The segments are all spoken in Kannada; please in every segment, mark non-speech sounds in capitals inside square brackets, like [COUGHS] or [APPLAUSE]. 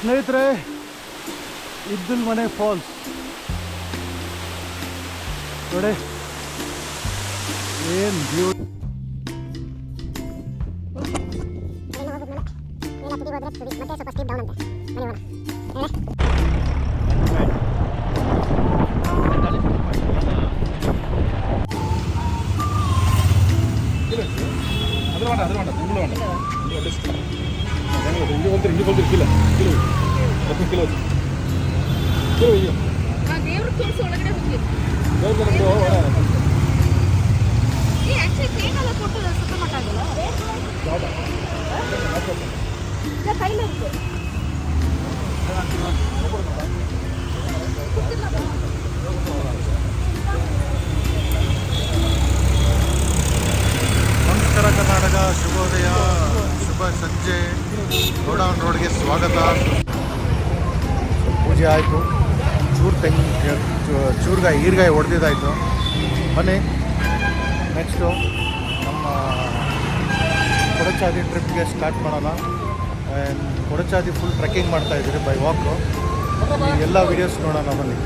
ಸ್ನೇಹಿತರೆ ಇದ್ದಲ್ ಮನೆ ಫಾಲ್ಸ್. ನೋಡಿ ಏನು ಬ್ಯೂ ನಮಸ್ಕಾರ ಕರ್ನಾಟಕ, ಶುಭೋದಯ, ಶುಭ ಸಂಜೆ. ಗೋಡೌನ್ ರೋಡ್ಗೆ ಸ್ವಾಗತ. ಪೂಜೆ ಆಯಿತು. ಚೂರು ತೆಂಗಿನ ಚೂರ್ಗಾಯಿ ಈರ್ಗಾಯಿ ಹೊಡೆದಿದ್ದಾಯಿತು ಬನ್ನಿ. ನೆಕ್ಸ್ಟು ಕೊಡಚಾದಿ ಟ್ರಿಪ್ಗೆ ಸ್ಟಾರ್ಟ್ ಮಾಡೋಣ. ಆ್ಯಂಡ್ ಕೊಡಚಾದಿ ಫುಲ್ ಟ್ರೆಕ್ಕಿಂಗ್ ಮಾಡ್ತಾ ಇದ್ದೀರಿ ಬೈ ವಾಕು ಎಲ್ಲ ವೀಡಿಯೋಸ್ ನೋಡೋಣ ಬನ್ನಿ.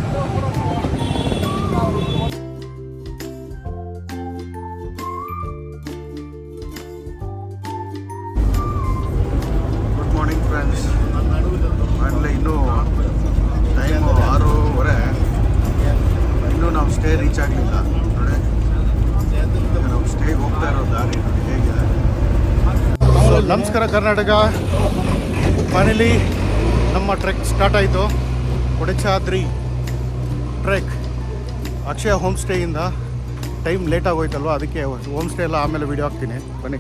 ನಮಸ್ಕಾರ ಕರ್ನಾಟಕ. ಫೈನಲಿ ನಮ್ಮ ಟ್ರೆಕ್ ಸ್ಟಾರ್ಟ್ ಆಯಿತು. ಕೊಡಚಾದ್ರಿ ಟ್ರೆಕ್ ಅಕ್ಷಯ ಹೋಮ್ ಸ್ಟೇಯಿಂದ ಟೈಮ್ ಲೇಟ್ ಆಗೋಯ್ತಲ್ವ? ಅದಕ್ಕೆ ಹೋಮ್ ಸ್ಟೇ ಎಲ್ಲ ಆಮೇಲೆ ವೀಡಿಯೋ ಹಾಕ್ತೀನಿ. ಬನ್ನಿ.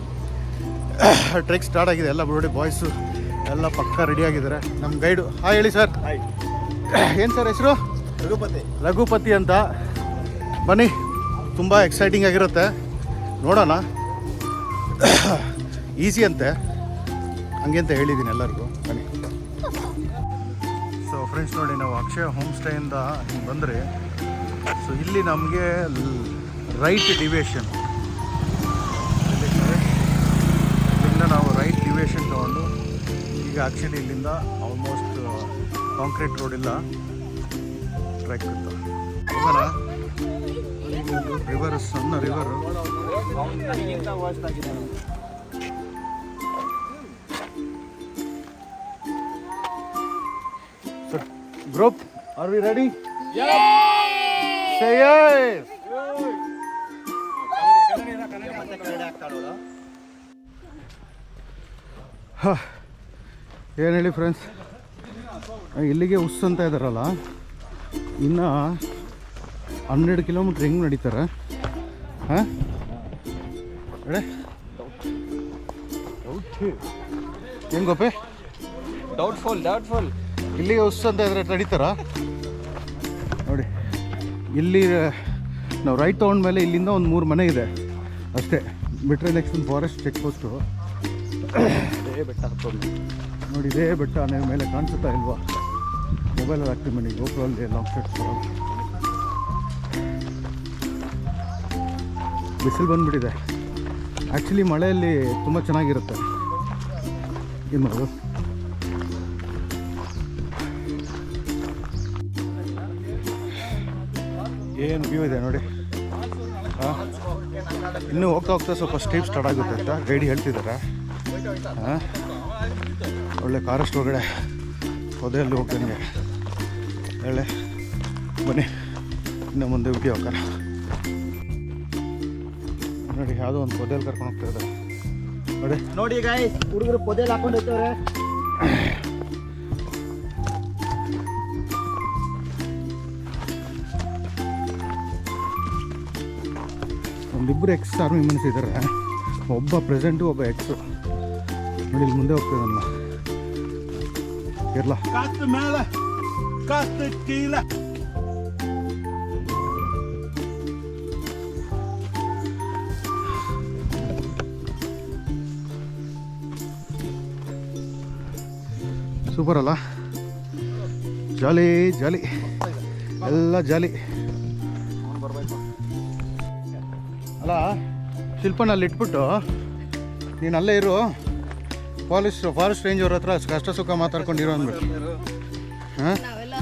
[COUGHS] ಟ್ರೆಕ್ ಸ್ಟಾರ್ಟ್ ಆಗಿದೆ. ಎಲ್ಲ ನೋಡಿ ಬಾಯ್ಸು ಎಲ್ಲ ಪಕ್ಕ ರೆಡಿ ಆಗಿದ್ದಾರೆ. ನಮ್ಮ ಗೈಡು ಹಾಂ ಹೇಳಿ ಸರ್ ಏನು ಸರ್ ಹೆಸರು? ರಘುಪತಿ. ರಘುಪತಿ ಅಂತ. ಬನ್ನಿ. ತುಂಬ ಎಕ್ಸೈಟಿಂಗ್ ಆಗಿರುತ್ತೆ. ನೋಡೋಣ. [COUGHS] ಈಸಿ ಅಂತೆ. ಹಂಗೆ ಅಂತ ಹೇಳಿದ್ದೀನಿ ಎಲ್ಲರಿಗೂ. ಬನ್ನಿ. ಸೊ ಫ್ರೆಂಡ್ಸ್ ನೋಡಿ, ನಾವು ಅಕ್ಷಯ ಹೋಮ್ ಸ್ಟೇಯಿಂದ ಹಿಂಗೆ ಬಂದರೆ ಸೊ ಇಲ್ಲಿ ನಮಗೆ ರೈಟ್ ಡಿವೇಶನ್ ಇಲ್ಲಿಂದ ನಾವು ರೈಟ್ ಡಿವೇಶನ್ ತೊಗೊಂಡು, ಈಗ ಆ್ಯಕ್ಚುಲಿ ಇಲ್ಲಿಂದ ಆಲ್ಮೋಸ್ಟ್ ಕಾಂಕ್ರೀಟ್ ರೋಡ್ ಇಲ್ಲ. ಟ್ರೆಕ್ ಹೋಗೋಣ. ರಿವರ್ ಸಣ್ಣ river group are we ready Say yes! ಏನು ಹೇಳಿ ಫ್ರೆಂಡ್ಸ್ ಇಲ್ಲಿಗೆ ಉಸ್ ಅಂತ ಇದ್ದಾರಲ್ಲ ಇನ್ನು ಹನ್ನೆರಡು ಕಿಲೋಮೀಟ್ರ್ ಹೆಂಗೆ ನಡೀತಾರೆ? ಹಾಂ? ಹೆಂಗೊಪ್ಪೆ ಡೌಟ್ಫುಲ್ ಡೌಟ್ಫುಲ್ ಇಲ್ಲಿಗೆ ಉಸ್ ಅಂತ ಇದ್ರೆ ನಡೀತಾರ? ನೋಡಿ ಇಲ್ಲಿ ನಾವು ರೈಟ್ ತೊಗೊಂಡ್ಮೇಲೆ ಇಲ್ಲಿಂದ ಒಂದು ಮೂರು ಮನೆ ಇದೆ. ಅಷ್ಟೇ. ಬಿಟ್ರೆ ನೆಕ್ಸ್ಟ್ ಒಂದು ಫಾರೆಸ್ಟ್ ಚೆಕ್ ಪೋಸ್ಟು ಬೆಟ್ಟ ಹತ್ತೊಂದು ನೋಡಿ ಇದೇ ಬೆಟ್ಟ ನೀವು ಮೇಲೆ ಕಾಣಿಸುತ್ತಾ ಇಲ್ವಾ? ಮೊಬೈಲಲ್ಲಿ ಹಾಕ್ತೀವಿ ಮನೆ ಗೋಪುರಲ್ಲಿ ಲಾಂಗ್ ಶರ್ಟ್ಸ್ ಬಿಸಿಲು ಬಂದುಬಿಟ್ಟಿದೆ. ಆ್ಯಕ್ಚುಲಿ ಮಳೆಯಲ್ಲಿ ತುಂಬ ಚೆನ್ನಾಗಿರುತ್ತೆ. ಏನು ಮಾಡೋದು? ಏನು ವ್ಯೂ ಇದೆ ನೋಡಿ. ಹಾಂ? ಇನ್ನೂ ಹೋಗ್ತಾ ಹೋಗ್ತಾ ಸ್ವಲ್ಪ ಸ್ಟೀಪ್ ಸ್ಟಾರ್ಟ್ ಆಗುತ್ತೆ ಅಂತ ಗೈಡಿ ಹೇಳ್ತಿದ್ದಾರೆ. ಹಾಂ? ಒಳ್ಳೆ ಕಾರಷ್ಟು ಒಳಗಡೆ ಪೊದೆಯಲ್ಲಿ ಹೋಗ್ತಂಗೆ ಒಳ್ಳೆ ಬನ್ನಿ. ಇನ್ನು ಮುಂದೆ ವಿಡಿಯೋ ಹೋಗ್ತಾರೆ ನೋಡಿ, ಯಾವುದೋ ಒಂದು ಪೊದೆಯಲ್ಲಿ ಕರ್ಕೊಂಡು ಹೋಗ್ತಾ ಇದ್ದಾರೆ. ನೋಡಿ. ನೋಡಿ ಗಾಯ್ಸ್ ಹುಡುಗರು ಪೊದೆಯಲ್ಲಿ ಹಾಕೊಂಡು ಹೋಗ್ತವ್ರೆ. ಒಂದಿಬ್ಬರು ಎಕ್ಸ್ ಆರ್ಮಿ ಮನ್ಸ್ ಇದ್ದಾರೆ ಒಬ್ಬ ಪ್ರೆಸೆಂಟು ಒಬ್ಬ ಎಕ್ಸು ನೋಡಿ ಇಲ್ಲಿ ಮುಂದೆ ಹೋಗ್ತದಲ್ಲ ಕೇರಳ ಕೀಲ. ಸೂಪರ್ ಅಲ್ಲ? ಜಾಲಿ ಜಾಲಿ. ಎಲ್ಲ ಜಾಲಿ. ಅಲ್ಲ ಶಿಲ್ಪನ ಅಲ್ಲಿ ಇಟ್ಬಿಟ್ಟು ನೀನು ಅಲ್ಲೇ ಇರು. ಫಾರೆಸ್ಟ್ ಫಾರೆಸ್ಟ್ ರೇಂಜ್ ಅವ್ರ ಹತ್ರ ಕಷ್ಟ ಸುಖ ಮಾತಾಡ್ಕೊಂಡಿರೋ ಅಂದ್ಬಿಟ್ಟು ಹಾಂ? ನಾವೆಲ್ಲ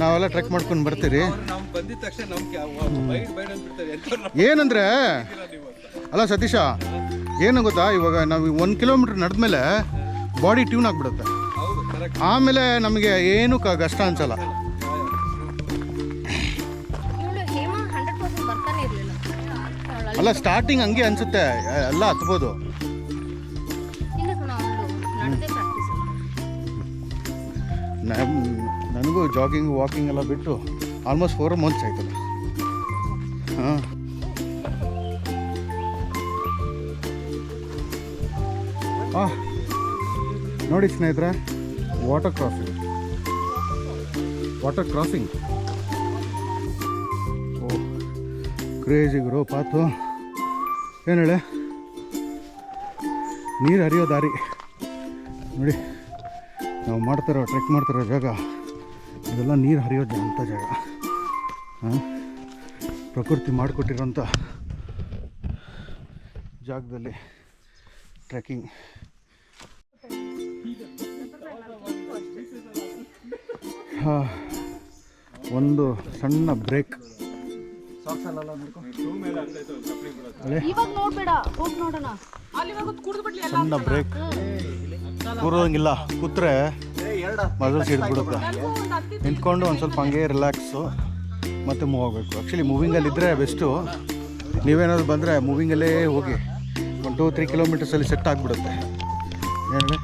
ನಾವೆಲ್ಲ ಟ್ರೆಕ್ ಮಾಡ್ಕೊಂಡು ಬರ್ತೀರಿ. ನಾವು ಬಂದಿದ ತಕ್ಷಣ ನಮ್ಗೆ ಬೈಡ್ ಬೈಡ್ ಅಂದ್ಬಿಡ್ತಾರೆ. ಎಂತ ಏನಂದ್ರೆ? ಅಲ್ಲ ಸತೀಶ ಏನು ಗೊತ್ತಾ? ಇವಾಗ ನಾವು ಒಂದು ಕಿಲೋಮೀಟ್ರ್ ನಡೆದ್ಮೇಲೆ ಬಾಡಿ ಟ್ಯೂನ್ ಆಗಿಬಿಡುತ್ತೆ. ಹೌದು ಕರೆಕ್ಟ್ ಆಮೇಲೆ ನಮಗೆ ಏನು ಕಷ್ಟ ಅನ್ಸಲ್ಲ. ಅಲ್ಲ ಸ್ಟಾರ್ಟಿಂಗ್ ಹಂಗೆ ಅನ್ಸುತ್ತೆ. ಎಲ್ಲ ಹತ್ಬೋದು. ನನಗೂ ಜಾಗಿಂಗ್ ವಾಕಿಂಗ್ ಎಲ್ಲ ಬಿಟ್ಟು ಆಲ್ಮೋಸ್ಟ್ ಫೋರ್ ಮಂತ್ಸ್ ಆಯ್ತಲ್ಲ ಹಾಂ. ಹಾಂ ನೋಡಿ ಸ್ನೇಹಿತರೆ ವಾಟರ್ ಕ್ರಾಸಿಂಗ್ ವಾಟರ್ ಕ್ರಾಸಿಂಗ್ ಓ ಕ್ರೇಜಿ ಗುರು ಪಾತು ಏನು ಹೇಳಿ? ನೀರು ಹರಿಯೋ ದಾರಿ. ನೋಡಿ, ನಾವು ಮಾಡ್ತಿರೋ ಟ್ರೆಕ್ ಮಾಡ್ತಿರೋ ಜಾಗ, ಇದೆಲ್ಲ ನೀರು ಹರಿಯೋ ಅಂಥ ಜಾಗ. ಪ್ರಕೃತಿ ಮಾಡಿಕೊಟ್ಟಿರೋಂಥ ಜಾಗದಲ್ಲಿ ಟ್ರೆಕ್ಕಿಂಗ್ ಒಂದು ಸಣ್ಣ ಬ್ರೇಕ್ ಇವಾಗ ನೋಡ್ಬೇಡ ಹೋಗಿ ನೋಡೋಣ. ಸಣ್ಣ ಬ್ರೇಕ್ ಕೂರೋದಂಗಿಲ್ಲ ಕೂತ್ರೆ ಸೀಟ್ ಬಿಡಪ್ಪ ನಿಂತ್ಕೊಂಡು ಒಂದು ಸ್ವಲ್ಪ ಹಂಗೆ ರಿಲ್ಯಾಕ್ಸು ಮತ್ತೆ ಮೂವ್ ಆಗಬೇಕು. ಆ್ಯಕ್ಚುಲಿ ಮೂವಿಂಗಲ್ಲಿ ಇದ್ದರೆ ಬೆಸ್ಟು ನೀವೇನಾದ್ರು ಬಂದರೆ ಮೂವಿಂಗಲ್ಲೇ ಹೋಗಿ ಒನ್ ಟೂ ತ್ರೀ ಕಿಲೋಮೀಟರ್ಸಲ್ಲಿ ಸೆಟ್ ಆಗಿಬಿಡುತ್ತೆ. ಏನು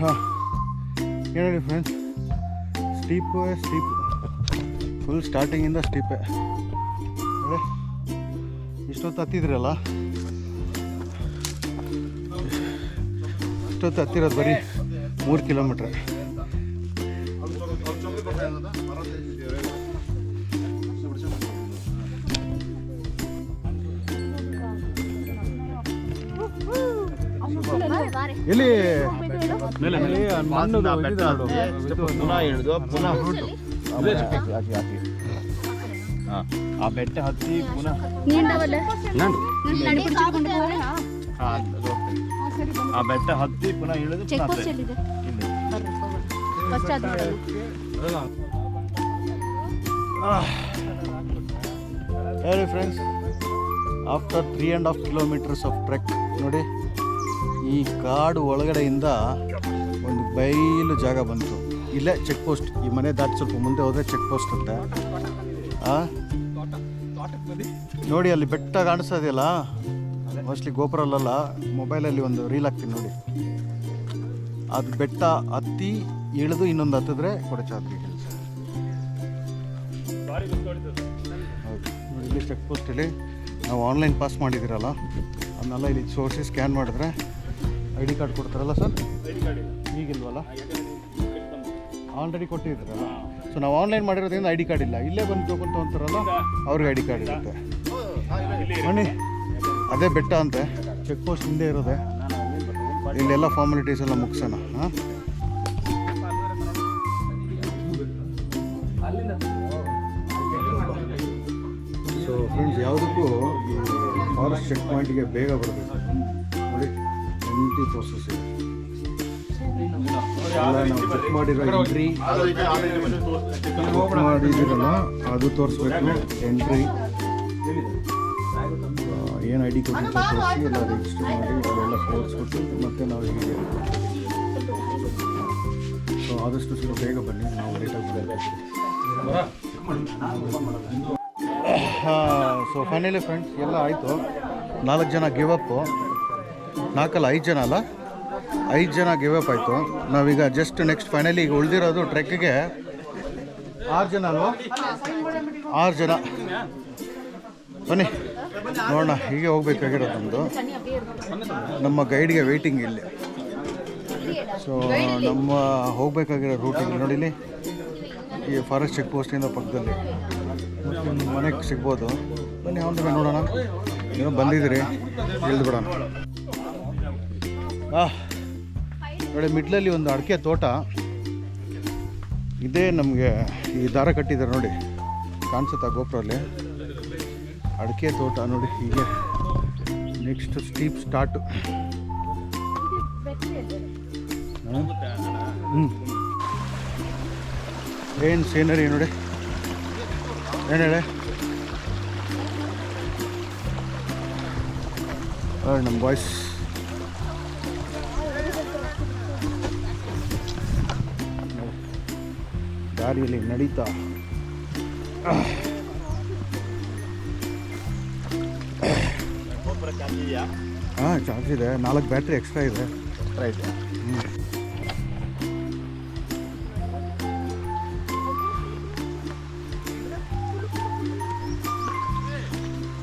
ಹಾಂ. ಏನು ಹೇಳಿ ಫ್ರೆಂಡ್ಸ್ ಸ್ಟೀಪು ಸ್ಟೀಪು ಫುಲ್ ಸ್ಟಾರ್ಟಿಂಗಿಂದ ಸ್ಟೀಪೆ ನೋಡಿ ಇಷ್ಟೊತ್ತು ಹತ್ತಿದ್ರಲ್ಲ? ಇಷ್ಟೊತ್ತು ಹತ್ತಿರೋದು ಬರೀ ಮೂರು ಕಿಲೋಮೀಟ್ರ್ ಎಲ್ಲಿ? ಮೇಲೆ ಪುನಃ ಇಳಿದು ಪುನಃ ಆ ಬೆಟ್ಟ ಹತ್ತಿ ಪುನಃ. ಆ ಬೆಟ್ಟ ಹತ್ತಿ ಪುನಃ ಇಳಿದು ಹೇಳಿ friends after three and half kilometres of trek ನೋಡಿ ಈ ಕಾಡು ಒಳಗಡೆಯಿಂದ ಒಂದು ಬೈಲು ಜಾಗ ಬಂತು ಇಲ್ಲೇ ಚೆಕ್ ಪೋಸ್ಟ್ ಈ ಮನೆ ದಾಟಿ ಸ್ವಲ್ಪ ಮುಂದೆ ಹೋದರೆ ಚೆಕ್ ಪೋಸ್ಟ್ ಅಂತ? ನೋಡಿ, ಅಲ್ಲಿ ಬೆಟ್ಟ ಕಾಣಿಸೋದಿಲ್ಲ ಇದೆಯಲ್ಲ? ಮೋಸ್ಟ್ಲಿ ಗೋಪುರಲ್ಲ ಮೊಬೈಲಲ್ಲಿ ಒಂದು ರೀಲ್ ಹಾಕ್ತೀನಿ ನೋಡಿ. ಅದು ಬೆಟ್ಟ ಹತ್ತಿ ಇಳಿದು ಇನ್ನೊಂದು ಹತ್ತಿದ್ರೆ ಕೊಡಚಾದ್ರಿ ನೋಡಿ ಇಲ್ಲಿ ಚೆಕ್ ಪೋಸ್ಟಲ್ಲಿ ನಾವು ಆನ್ಲೈನ್ ಪಾಸ್ ಮಾಡಿದ್ದೀರಲ್ಲ, ಅದನ್ನೆಲ್ಲ ಇಲ್ಲಿ ಸೋರ್ಸಿ ಸ್ಕ್ಯಾನ್ ಮಾಡಿದ್ರೆ ಐ ಡಿ ಕಾರ್ಡ್ ಕೊಡ್ತಾರಲ್ಲ ಸರ್? ಈಗಿಲ್ವಲ್ಲ? ಆಲ್ರೆಡಿ ಕೊಟ್ಟಿದ್ದೀರಲ್ಲ ಸೊ ನಾವು ಆನ್ಲೈನ್ ಮಾಡಿರೋದ್ರಿಂದ ಐ ಡಿ ಕಾರ್ಡ್ ಇಲ್ಲ. ಇಲ್ಲೇ ಬಂದು ತಗೊಂತ ಅಂತಾರಲ್ಲ ಅವ್ರಿಗೆ ಐ ಡಿ ಕಾರ್ಡ್ ಇರುತ್ತೆ. ಅದೇ ಬೆಟ್ಟ ಅಂತೆ. ಚೆಕ್ ಪೋಸ್ಟ್ ಹಿಂದೆ ಇರೋದೆ. ಇಲ್ಲೆಲ್ಲ ಫಾರ್ಮಾಲಿಟೀಸ್ ಎಲ್ಲ ಮುಗಿಸೋಣ, ಹಾಂ? ಸೊ ಫ್ರೆಂಡ್ಸ್ ಯಾವುದಕ್ಕೂ ಫಾರೆಸ್ಟ್ ಚೆಕ್ ಪಾಯಿಂಟಿಗೆ ಬೇಗ ಬರಬೇಕು. ನೋಡಿ ಎಂಟಿ ಪ್ರೋಸೆಸ್ ಚೆಕ್ ಮಾಡಿರೋ ಎಂಟ್ರಿ ಅದು ತೋರಿಸ್ಬೇಕು ಎಂಟ್ರಿ ಏನು ಐ ಡಿ ಕೊಟ್ಟಿದ್ದು ತೋರಿಸಿ ಎಲ್ಲ ರಿಜಿಸ್ಟರ್ ಮಾಡಿ ಅದೆಲ್ಲ ತೋರಿಸ್ಬಿಟ್ಟು ಮತ್ತೆ ನಾವು ಹೀಗೆ ಸೊ ಆದಷ್ಟು ಸ್ವಲ್ಪ ಬೇಗ ಬನ್ನಿ ನಾವು ಲೇಟಾಗಿ ಸೊ ಫೈನಲಿ ಫ್ರೆಂಡ್ಸ್ ಎಲ್ಲ ಆಯಿತು. ನಾಲ್ಕು ಜನ ಗಿವ್ ಅಪ್ಪು ನಾಲ್ಕಲ್ಲ ಐದು ಜನ ಅಲ್ಲ? ಐದು ಜನ ಗಿವ್ ಅಪ್ ಆಯಿತು. ನಾವೀಗ ಜಸ್ಟ್ ನೆಕ್ಸ್ಟ್ ಫೈನಲಿ ಈಗ ಉಳಿದಿರೋದು ಟ್ರೆಕ್ಕಿಗೆ ಆರು ಜನ ಅಲ್ವಾ? ಆರು ಜನ. ಬನ್ನಿ, ನೋಡೋಣ, ಹೀಗೆ ಹೋಗ್ಬೇಕಾಗಿರೋದು ನಮ್ಮದು ನಮ್ಮ ಗೈಡ್ಗೆ ವೆಯ್ಟಿಂಗ್ ಇಲ್ಲಿ. ಸೊ ನಮ್ಮ ಹೋಗಬೇಕಾಗಿರೋ ರೂಟಿಂಗ್ ನೋಡಿಲಿ ಈ ಫಾರೆಸ್ಟ್ ಚೆಕ್ ಪೋಸ್ಟಿಂದ ಪಕ್ಕದಲ್ಲಿ. ಮನೆಗೆ ಸಿಗ್ಬೋದು. ಬನ್ನಿ, ಅವನ ನೋಡೋಣ. ಏನೋ ಬಂದಿದ್ದೀರಿ, ಇಳಿದು ಬಿಡೋಣ. ಆ. ನೋಡಿ ಮಿಡ್ಲಲ್ಲಿ ಒಂದು ಅಡಿಕೆ ತೋಟ. ಇದೇ ನಮಗೆ ಈ ದಾರ ಕಟ್ಟಿದ್ದಾರೆ ನೋಡಿ. ಕಾಣಿಸುತ್ತಾ ಗೋಪುರಲ್ಲಿ? ಅಡಿಕೆ ತೋಟ ನೋಡಿ, ಹೀಗೆ. ನೆಕ್ಸ್ಟ್ ಸ್ಟೀಪ್ ಸ್ಟಾರ್ಟ್ ಹ್ಞೂ ಏನು ಸೀನರಿ ನೋಡಿ? ಏನು ಹೇಳಿ? ನಮ್ಮ ಬಾಯ್ಸ್ ದಾರಿಯಲ್ಲಿ ನಡೀತಾ. ಹಾಂ ಚಾರ್ಜ್ ಇದೆ. ನಾಲ್ಕು ಬ್ಯಾಟ್ರಿ ಎಕ್ಸ್ಟ್ರಾ ಇದೆ. ಪ್ರೈಸ್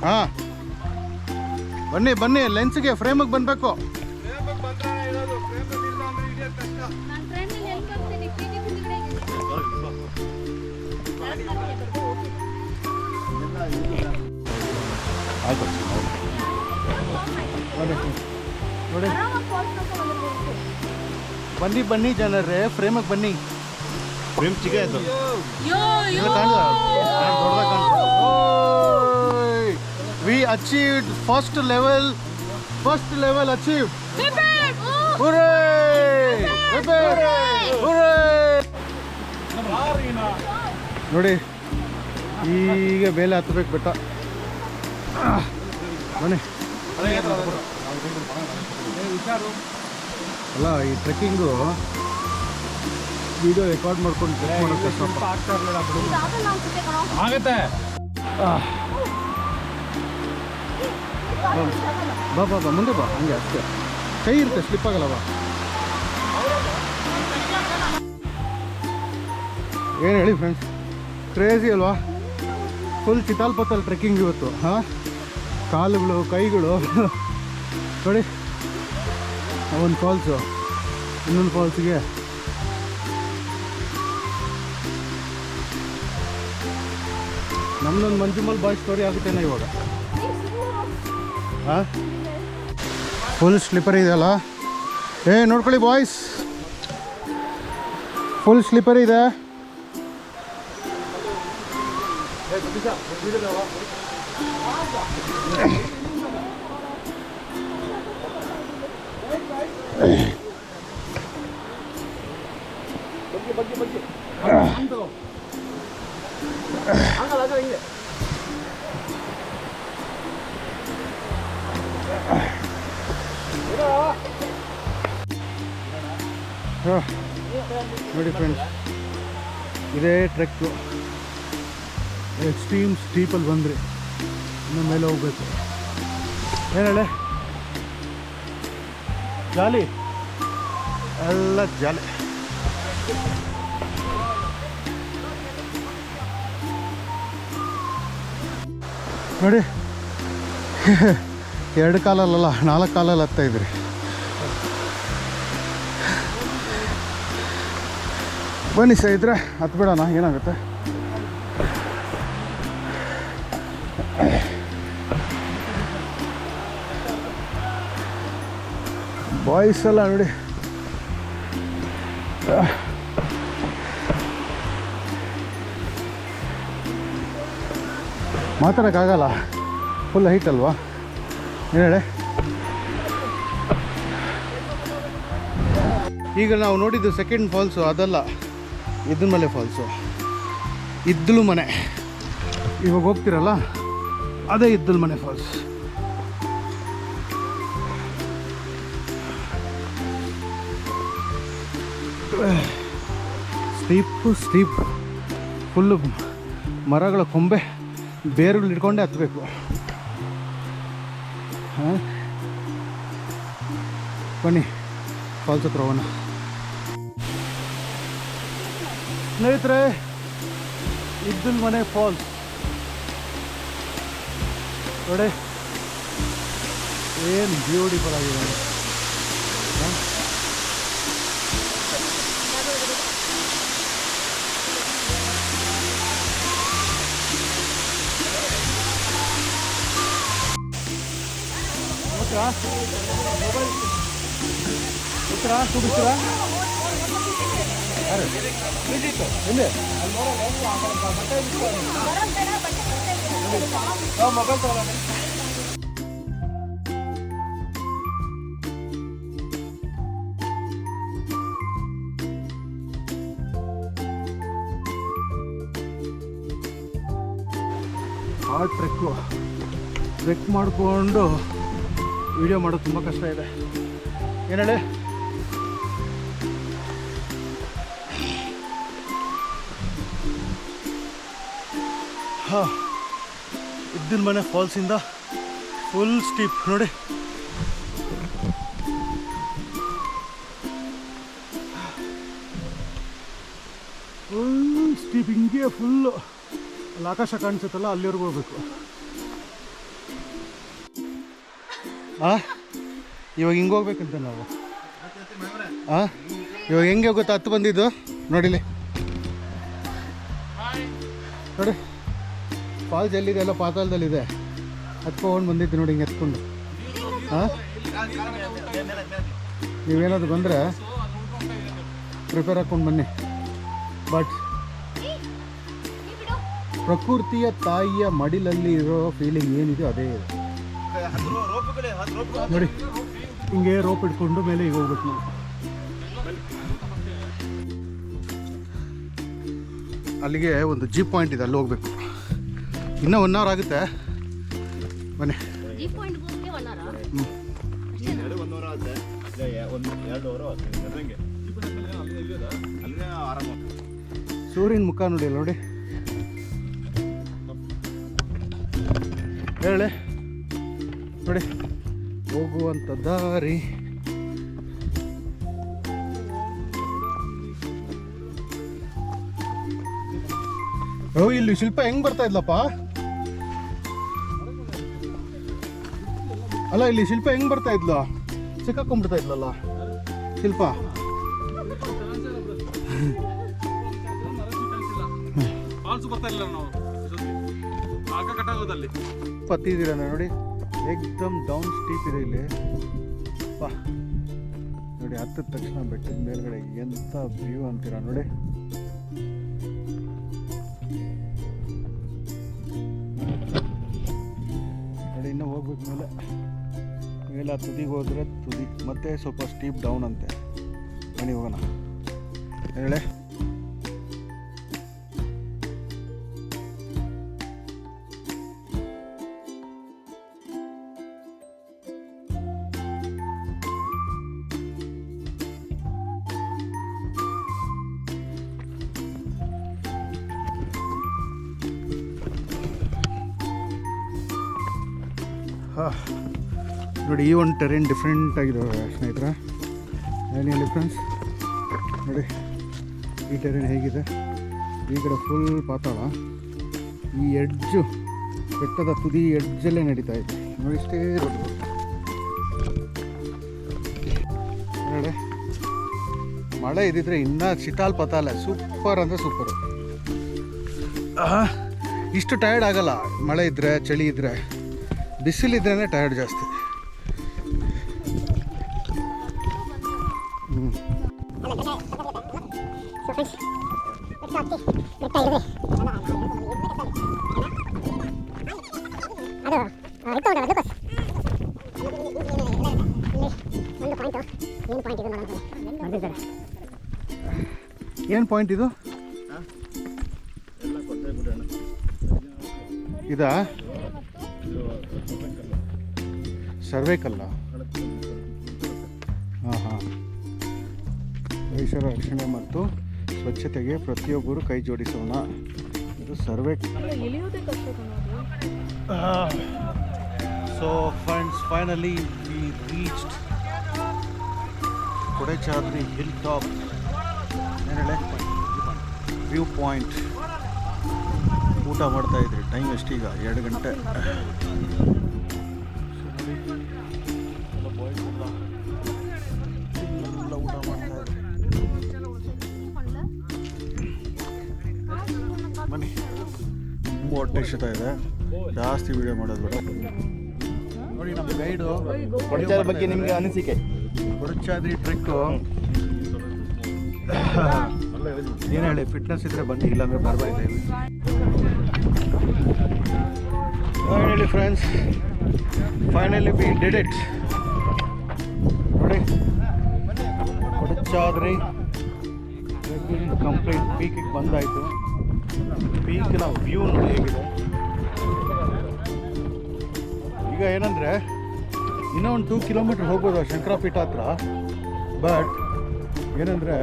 ಹಾಂ. ಬನ್ನಿ ಬನ್ನಿ. ಲೆನ್ಸ್ಗೆ ಫ್ರೇಮಿಗೆ ಬರಬೇಕು ಬನ್ನಿ ಬನ್ನಿ ಜನರೇ ಫ್ರೇಮಿಗೆ ಬನ್ನಿ. ಫ್ರೇಮ್ ಚಿಕ್ಕ ಆಯ್ತು we achieved first level first level achieve ನೋಡಿ ಈಗ ಬೇಲೆ ಹತ್ತಬೇಕು ಬೆಟ್ಟ. ಬನ್ನಿ ಅಲ್ಲ ಈ ಟ್ರೆಕ್ಕಿಂಗು ವಿಡಿಯೋ ರೆಕಾರ್ಡ್ ಮಾಡ್ಕೊಂಡು ಟ್ರೆಕ್ ಮಾಡೋಕ್ಕೆ ಸ್ವಲ್ಪ ಆಗುತ್ತೆ. ಆಗತ್ತೆ ಬಾ ಬಾ ಬಾ ಮುಂದೆ ಬಾ ಹಂಗೆ ಅಷ್ಟೇ. ಕೈ ಇರುತ್ತೆ ಸ್ಲಿಪ್ ಆಗಲ್ಲ ಬಾ. ಏನು ಹೇಳಿ ಫ್ರೆಂಡ್ಸ್ ಕ್ರೇಜಿ ಅಲ್ವಾ? ಫುಲ್ ಚಿತಾಲ್ಪತ್ತಲ್ಲಿ ಟ್ರೆಕ್ಕಿಂಗ್ ಇವತ್ತು ಹಾಂ? ಕಾಲುಗಳು ಕೈಗಳು. [LAUGHS] ನೋಡಿ. ಒಂದು ಫಾಲ್ಸು ಇನ್ನೊಂದು ಫಾಲ್ಸಿಗೆ ನಮ್ದೊಂದು ಮಂಜುಮಲ್ ಬಾಯ್ ಸ್ಟೋರಿ ಆಗುತ್ತೇನೆ ಇವಾಗ. ಹಾಂ ಫುಲ್ ಸ್ಲಿಪ್ಪರ್ ಇದೆಯಲ್ಲ ಏ, ನೋಡ್ಕೊಳ್ಳಿ ಬಾಯ್ಸ್ ಫುಲ್ ಸ್ಲಿಪ್ಪರ್ ಇದೆ. ನೋಡಿ ಫ್ರೆಂಡ್ಸ್ ಇದೇ ಟ್ರೆಕ್ಕು ಎಕ್ಸ್ಟ್ರೀಮ್ ಸ್ಟೀಪಲ್ಲಿ ಬಂದ್ರಿ ಇನ್ನು ಮೇಲೆ ಹೋಗ್ಬೇಕು. ಏನು ಹೇಳಿ? ಜಾಲಿ. ಎಲ್ಲ ಜಾಲಿ. ನೋಡಿ. [LAUGHS] ಎರಡು ಕಾಲಲ್ಲಲ್ಲ ನಾಲ್ಕು ಕಾಲಲ್ಲಿ ಹತ್ತಾ ಇದ್ರಿ ಬನ್ನಿ ಹತ್ತು ಬಿಡೋಣ ಏನಾಗುತ್ತೆ? ಬಾಯ್ಸ್ ಎಲ್ಲ ನೋಡಿ. ಮಾತಾಡೋಕ್ಕಾಗಲ್ಲ. ಫುಲ್ ಹೈಟ್ ಅಲ್ವಾ? ಹೇಳಿ. ಈಗ ನಾವು ನೋಡಿದ್ದು ಸೆಕೆಂಡ್ ಫಾಲ್ಸು ಅದಲ್ಲ. ಇದ್ರ ಮಲೆ ಫಾಲ್ಸು ಇದ್ದಲು ಮನೆ. ಇವಾಗ ಹೋಗ್ತಿರಲ್ಲ? ಅದೇ ಇದ್ದಲು ಮನೆ ಫಾಲ್ಸ್ ಸ್ಟೀಪು, ಸ್ಟೀಪ್. ಫುಲ್ಲು ಮರಗಳ ಕೊಂಬೆ ಬೇರುಗಳು ಹಿಡ್ಕೊಂಡೆ ಹತ್ತಬೇಕು ಹಾಂ? ಬನ್ನಿ ಫಾಲ್ಸ್ ಹತ್ರ ಹೋಗೋಣ. ಸ್ನೇಹಿತರೆ ಇದ್ದಲ್ ಮನೆ ಫಾಲ್ಸ್. ನೋಡಿ, ಏನು ಬ್ಯೂಟಿಫುಲ್ ಆಗಿದೆ ಬಿಡ್ತೀರಾ ಬಿಡ್ತೀರಾ ಶೂ ಹಿಂದೆ ಮೊಬೈಲ್ ಟ್ರೆಕ್ಕು ಟ್ರೆಕ್ ಮಾಡಿಕೊಂಡು ವಿಡಿಯೋ ಮಾಡೋದು ತುಂಬ ಕಷ್ಟ ಇದೆ. ಏನು ಹೇಳಿ? ಹಾಂ ಇದ್ದಿನ ಮನೆ ಫಾಲ್ಸಿಂದ ಫುಲ್ ಸ್ಟೀಪ್, ನೋಡಿ. ಫುಲ್ ಸ್ಟೀಪ್, ಹಿಂಗೆ ಫುಲ್ಲು. ಅಲ್ಲಿ ಆಕಾಶ ಕಾಣಿಸುತ್ತಲ್ಲ, ಅಲ್ಲಿವರೆಗೂ ಹೋಗ್ಬೇಕು. ಆ? ಇವಾಗ ಹಿಂಗೆ ಹೋಗ್ಬೇಕಂತ ನಾವು. ಆ? ಇವಾಗ ಹೆಂಗೆ ಗೊತ್ತಾ ಹತ್ತು ಬಂದಿದ್ದು? ನೋಡಿಲಿ ನೋಡಿ. ಫಾಲ್ಸ್ ಎಲ್ಲಿದೆ ಎಲ್ಲ ಪಾತಾಳದಲ್ಲಿದೆ. ಹತ್ಕೊಂಡು ಬಂದಿದ್ದು ನೋಡಿ, ಹಿಂಗೆ ಹತ್ಕೊಂಡು. ಹಾಂ ನೀವೇನಾದ್ರು ಬಂದರೆ ಪ್ರಿಪೇರ್ ಹಾಕ್ಕೊಂಡು ಬನ್ನಿ. ಬಟ್ ಪ್ರಕೃತಿಯ ತಾಯಿಯ ಮಡಿಲಲ್ಲಿ ಇರೋ ಫೀಲಿಂಗ್ ಏನಿದೆಯೋ ಅದೇ ಇದೆ. ನೋಡಿ ಹಿಂಗೆ ರೋಪ್ ಇಟ್ಕೊಂಡು ಮೇಲೆ ಈಗ ಹೋಗ್ಬೇಕು ನಾವು. ಅಲ್ಲಿಗೆ ಒಂದು ಜೀಪ್ ಪಾಯಿಂಟ್ ಇದೆ ಅಲ್ಲಿ ಹೋಗ್ಬೇಕು. ಇನ್ನೂ ಒನ್ ಅವರ್ ಆಗುತ್ತೆ. ಬನ್ನಿ. ಸೂರ್ಯನ ಮುಖ ನೋಡಿ ಅಲ್ಲಿ ನೋಡಿ. ಹೇಳಿ. ನೋಡಿ. ಹೋಗುವಂಥ ದಾರಿ. ಓ ಇಲ್ಲಿ ಶಿಲ್ಪ ಹೆಂಗ್ ಬರ್ತಾ ಇದ್ಲಪ್ಪ? ಅಲ್ಲ ಇಲ್ಲಿ ಶಿಲ್ಪ ಹೆಂಗ್ ಬರ್ತಾ ಇದ್ಲು? ಸಿಕ್ಕಾಕೊಂಡ್ಬಿಡ್ತಾ ಇದ್ಲಲ್ಲ. ಶಿಲ್ಪ. ಪತ್ತಿದ್ದೀರ ನೋಡಿ? ಏಕ್ದಮ್ ಡೌನ್ ಸ್ಟೀಪ್ ಇದೆ ಇಲ್ಲಿ. ಬಾ ನೋಡಿ, ಹತ್ತಿದ ತಕ್ಷಣ ಬೆಟ್ಟದ ಮೇಲ್ಗಡೆ ಎಂಥ ವ್ಯೂ ಅಂತೀರ ನೋಡಿ. ನೋಡಿ, ಇನ್ನೂ ಹೋಗ್ಬೇಕು ಮೇಲೆ. ಮೇಲೆ ಆ ತುದಿಗೆ ಹೋದ್ರೆ ತುದಿ, ಮತ್ತೆ ಸ್ವಲ್ಪ ಸ್ಟೀಪ್ ಡೌನ್ ಅಂತೆ. ಮನೆಗೆ ಹೋಗೋಣ. ಹೇಳೆ. ಹಾ. ನೋಡಿ, ಈ ಒಂದು ಟೆರೇನ್ ಡಿಫ್ರೆಂಟ್ ಆಗಿದೆ ಸ್ನೇಹಿತರೆ. ಹೇಳಿ ಫ್ರೆಂಡ್ಸ್ ನೋಡಿ, ಈ ಟೆರೇನ್ ಹೇಗಿದೆ. ಈ ಕಡೆ ಫುಲ್ ಪಾತಾಳ. ಈ ಎಡ್ಜು ಬೆಟ್ಟದ ತುದಿ ಎಡ್ಜಲ್ಲೇ ನಡೀತಾ ಇದೆ. ನೋಡಿ, ಇಷ್ಟೇ ದೊಡ್ಡ ನೋಡಿ, ಮಳೆ ಇದ್ದಿದ್ರೆ ಇನ್ನೂ ಚಿಟಾಲ್ ಪತಾಲ ಸೂಪರ್ ಅಂದರೆ ಸೂಪರು ಇಷ್ಟು ಟಯರ್ಡ್ ಆಗಲ್ಲ. ಮಳೆ ಇದ್ದರೆ ಚಳಿ ಇದ್ದರೆ ಬಿಸಿಲಿದ್ರೇ ಟಯರ್ಡ್ ಜಾಸ್ತಿ. ಏನು ಪಾಯಿಂಟ್ ಇದು? ಇದು? ಸರ್ವೇಕಲ್ಲ ಹಾಂ ಹಾಂ. ಪರಿಸರ ರಕ್ಷಣೆ ಮತ್ತು ಸ್ವಚ್ಛತೆಗೆ ಪ್ರತಿಯೊಬ್ಬರು ಕೈ ಜೋಡಿಸೋಣ. ಇದು ಸರ್ವೇ so friends finally we reached Kodachadri hill top ಏನೇಳೆ ಹೇಳಿ? ವ್ಯೂ ಪಾಯಿಂಟ್ ಊಟ ಮಾಡ್ತಾ ಇದ್ರಿ. ಟೈಮ್ ಎಷ್ಟೀಗ ಎರಡು ಗಂಟೆ. ಬನ್ನಿ. ತುಂಬ ಹೊಟ್ಟೆ ಇಷ್ಟ ಇದೆ. ಜಾಸ್ತಿ ವಿಡಿಯೋ ಮಾಡೋದು ಬೇಡ. ನೋಡಿ ನಮ್ಮ ಗೈಡು ಕೊಡಚಾರ ಬಗ್ಗೆ ನಿಮಗೆ ಅನಿಸಿಕೆ? ಕೊಡಚಾದ್ರಿ ಟ್ರಿಕ್ಕು ಏನು ಹೇಳಿ ಫಿಟ್ನೆಸ್ ಇದ್ರೆ ಬನ್ನಿ ಇಲ್ಲಾಂದ್ರೆ ಬರಬಾರ್ದು ಏನು ಹೇಳಿ friends finally we did it ನೋಡಿ. ಕೊಡಚಾದ್ರಿ ಕಂಪ್ಲೀಟ್ ಪೀಕಿಗೆ ಬಂದಾಯಿತು. ಪೀಕ್ನ ವ್ಯೂ ನೋಡಿ ಹೇಗಿದೆ. ಈಗ ಏನಂದರೆ ಇನ್ನೂ ಒಂದು ಟೂ ಕಿಲೋಮೀಟ್ರ್ ಹೋಗ್ಬೋದು ಶಂಕರಪೀಠ ಹತ್ರ. ಬಟ್ ಏನಂದರೆ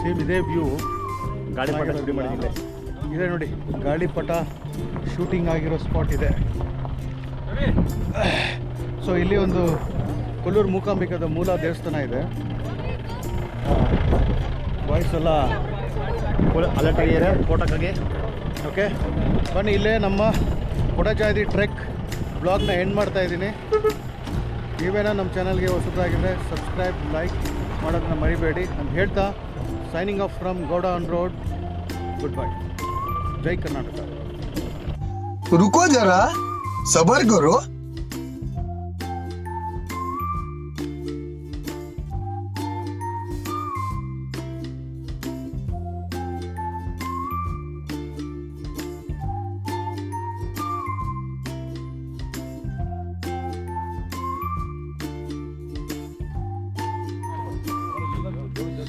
ಸೇಮ್ ಇದೇ ವ್ಯೂ ಗಾಡಿ ಪಟ ಶುರು ಇದೆ ನೋಡಿ ಗಾಳಿಪಟ ಶೂಟಿಂಗ್ ಆಗಿರೋ ಸ್ಪಾಟ್ ಇದೆ. ಸೊ ಇಲ್ಲಿ ಒಂದು ಕೊಲ್ಲೂರು ಮೂಕಾಂಬಿಕದ ಮೂಲ ದೇವಸ್ಥಾನ ಇದೆ. ವಾಯ್ಸ್ ಎಲ್ಲ ಅಲರ್ಟ್ ಆಗಿದ್ದಾರೆ ಫೋಟೋಕ್ಕಾಗಿ ಓಕೆ ಬನ್ನಿ ಇಲ್ಲೇ ನಮ್ಮ ಕೊಡಚಾಯ್ದಿ ಟ್ರೆಕ್ ಬ್ಲಾಗ್ನ ಎಂಡ್ ಮಾಡ್ತಾ ಇದ್ದೀನಿ ನೀವೇನೋ ನಮ್ಮ ಚಾನಲ್ಗೆ ಹೊಸದಾಗಿದ್ದರೆ ಸಬ್ಸ್ಕ್ರೈಬ್ ಲೈಕ್ ಮಾಡೋದನ್ನ ಮರಿಬೇಡಿ ಅಂತ ಹೇಳ್ತಾ signing off from Gowda on road good bye ಜೈ ಕರ್ನಾಟಕ रुको जरा सबर करो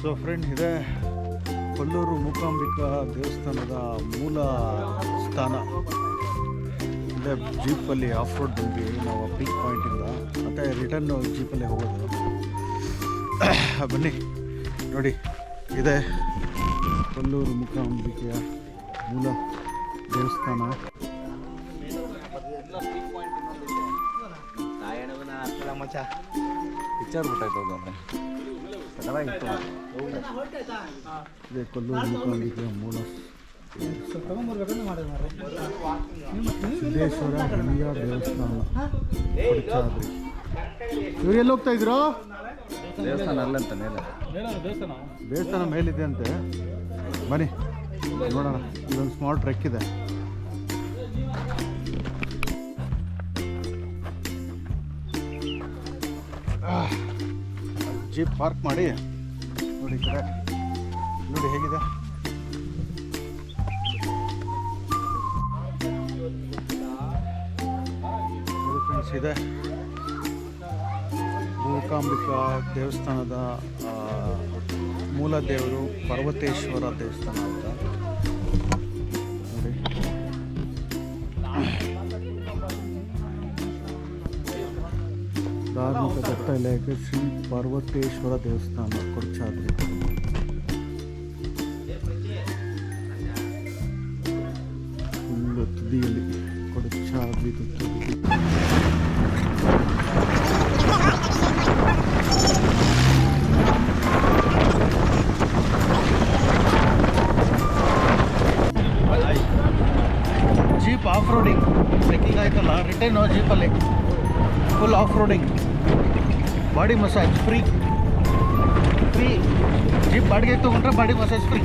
ಸೊ ಫ್ರೆಂಡ್ ಇದೆ ಕೊಲ್ಲೂರು ಮೂಕಾಂಬಿಕಾ ದೇವಸ್ಥಾನದ ಮೂಲ ಸ್ಥಾನ. ಇದೆ ಜೀಪಲ್ಲಿ ಆಫ್ ರೋಡ್ ಬಂದ್ವಿ. ನಾವು ಪೀಕ್ ಪಾಯಿಂಟಿಂದ ಮತ್ತು ರಿಟರ್ನ್ ಜೀಪಲ್ಲೇ ಹೋಗೋದು. [COUGHS] ಬನ್ನಿ. ನೋಡಿ ಇದೆ ಕೊಲ್ಲೂರು ಮೂಕಾಂಬಿಕೆಯ ಮೂಲ ದೇವಸ್ಥಾನ. ಪಿಕ್ಚರ್ ಬಿಟ್ಟಾಯ್ತು ಹೋಗಮ್ಮೆ ಇದೆ ಕೊಲ್ಲೂರು ಮೂಕಾಂಬಿಕೆಯ ಮೂಲ. ಸಿದ್ದೇಶ್ವರ ಹಿರಿಯ ದೇವಸ್ಥಾನ. ಕೊಡಚಾದ್ರಿ. ಇವ್ರು ಎಲ್ಲಿ ಹೋಗ್ತಾ ಇದ್ರು? ದೇವಸ್ಥಾನ ಅಲ್ಲಂತ ಮೇಲೆ ದೇವಸ್ಥಾನ? ಮೇಲಿದೆ ಅಂತೆ. ಬನ್ನಿ ನೋಡೋಣ. ಇದೊಂದು ಸ್ಮಾಲ್ ಟ್ರೆಕ್ ಇದೆ. ಜೀಪ್ ಪಾರ್ಕ್ ಮಾಡಿ ನೋಡಿ ಕಡೆ. ನೋಡಿ ಹೇಗಿದೆ? ಇದೆ. ಮೂಕಾಂಬಿಕಾ ದೇವಸ್ಥಾನದ ಮೂಲ ದೇವರು ಪರ್ವತೇಶ್ವರ ದೇವಸ್ಥಾನ ಅಂತ. ಇಲಾಖೆ ಶ್ರೀ ಪರ್ವತೇಶ್ವರ ದೇವಸ್ಥಾನ ಕೊಡ್ಚಾದ್ರಿ ಫುಲ್ಲು ತುದಿಯಲ್ಲಿ ಕೊಡಚಾದ್ರಿ ತುದಿ ಜೀಪ್ ಆಫ್ ರೋಡಿಂಗ್ ಟ್ರೆಕ್ಕಿಂಗ್ ಆಯ್ತಲ್ಲ return ಜೀಪಲ್ಲಿ full off roading body massage free. Free jeep ಬಾಡಿಗೆ ತೊಗೊಂಡ್ರೆ ಬಾಡಿ ಮಸಾಜ್ ಫ್ರೀ.